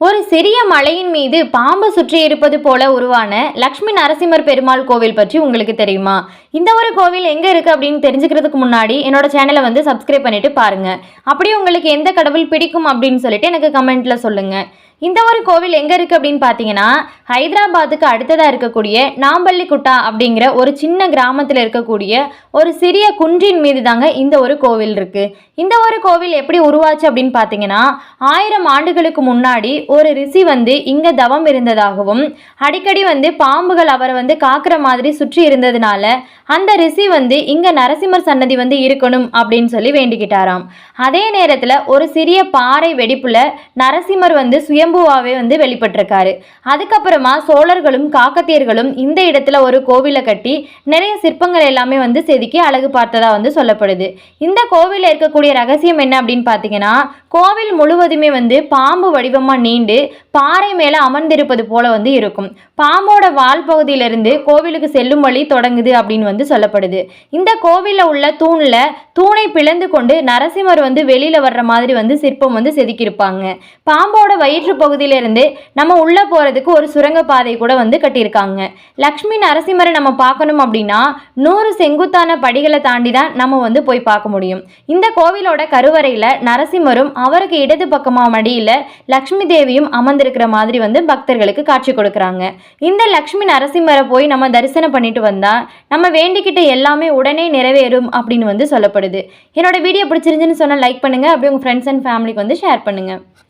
ஒரு சிறிய மலையின் மீது பாம்பு சுற்றி இருப்பது போல உருவான லக்ஷ்மி நரசிம்மர் பெருமாள் கோவில் பற்றி உங்களுக்கு தெரியுமா? இந்த ஒரு கோவில் எங்கே இருக்குது அப்படின்னு தெரிஞ்சுக்கிறதுக்கு முன்னாடி என்னோட சேனலை வந்து சப்ஸ்கிரைப் பண்ணிட்டு பாருங்கள் அப்படியே உங்களுக்கு எந்த கடவுள் பிடிக்கும் அப்படின்னு சொல்லிட்டு எனக்கு கமெண்ட்டில் சொல்லுங்கள் இந்த ஒரு கோவில் எங்கே இருக்குது அப்படின்னு பார்த்தீங்கன்னா ஹைதராபாத்துக்கு அடுத்ததாக இருக்கக்கூடிய நாம்பள்ளிக்குட்டா அப்படிங்கிற ஒரு சின்ன கிராமத்தில் இருக்கக்கூடிய ஒரு சிறிய குன்றின் மீது தாங்க இந்த ஒரு கோவில் இருக்குது இந்த ஒரு கோவில் எப்படி உருவாச்சு அப்படின்னு பார்த்தீங்கன்னா ஆயிரம் ஆண்டுகளுக்கு முன்னாடி ஒரு ரிஷி வந்து இங்கே தவம் இருந்ததாகவும் அடிக்கடி வந்து பாம்புகள் அவரை வந்து காக்கிற மாதிரி சுற்றி இருந்ததுனால அந்த ரிஷி வந்து இங்கே நரசிம்மர் சன்னதி வந்து இருக்கணும் அப்படின்னு சொல்லி வேண்டிக்கிட்டாராம். அதே நேரத்தில் ஒரு சிறிய பாறை வெடிப்புல நரசிம்மர் வந்து சுய சுயம்புவாவே வந்து வெளிப்பட்டிருக்காரு. அதுக்கப்புறமா சோழர்களும் காக்கத்தியர்களும் இந்த இடத்துல ஒரு கோவிலை கட்டி நிறைய சிற்பங்கள் எல்லாமே வந்து செதுக்கி அழகு பார்த்ததா வந்து சொல்லப்படுது. இந்த கோவிலில் இருக்கக்கூடிய ரகசியம் என்ன அப்படின்னு பார்த்தீங்கன்னா கோவில் முழுவதுமே வந்து பாம்பு வடிவமாக நீண்டு பாறை மேலே அமர்ந்திருப்பது போல வந்து இருக்கும். பாம்போட வால் பகுதியிலிருந்து கோவிலுக்கு செல்லும் வழி தொடங்குது அப்படின்னு வந்து சொல்லப்படுது. இந்த கோவிலில் உள்ள தூணில் தூணை பிளந்து கொண்டு நரசிம்மர் வந்து வெளியில் வர்ற மாதிரி வந்து சிற்பம் வந்து செதுக்கியிருப்பாங்க. பாம்போட வயிற்று பகுதியிலிருந்து நம்ம உள்ளே போகிறதுக்கு ஒரு சுரங்கப்பாதை கூட வந்து கட்டியிருக்காங்க. லக்ஷ்மி நரசிம்மரை நம்ம பார்க்கணும் அப்படின்னா நூறு செங்குத்தான படிகளை தாண்டி தான் நம்ம வந்து போய் பார்க்க முடியும். இந்த கோவிலோட கருவறையில் நரசிம்மரும் அவருக்கு இடது பக்கமாக மடியில் லக்ஷ்மி தேவியும் அமர்ந்திருக்கிற மாதிரி வந்து பக்தர்களுக்கு காட்சி கொடுக்குறாங்க. இந்த லக்ஷ்மி நரசிம்மரை போய் நம்ம தரிசனம் பண்ணிட்டு வந்தால் நம்ம வேண்டிக்கிட்ட எல்லாமே உடனே நிறைவேறும் அப்படின்னு வந்து சொல்லப்படுது. என்னோட வீடியோ பிடிச்சிருந்துன்னு சொன்னால் லைக் பண்ணுங்கள் அப்படியே உங்கள் ஃப்ரெண்ட்ஸ் அண்ட் ஃபேமிலிக்கு வந்து ஷேர் பண்ணுங்கள்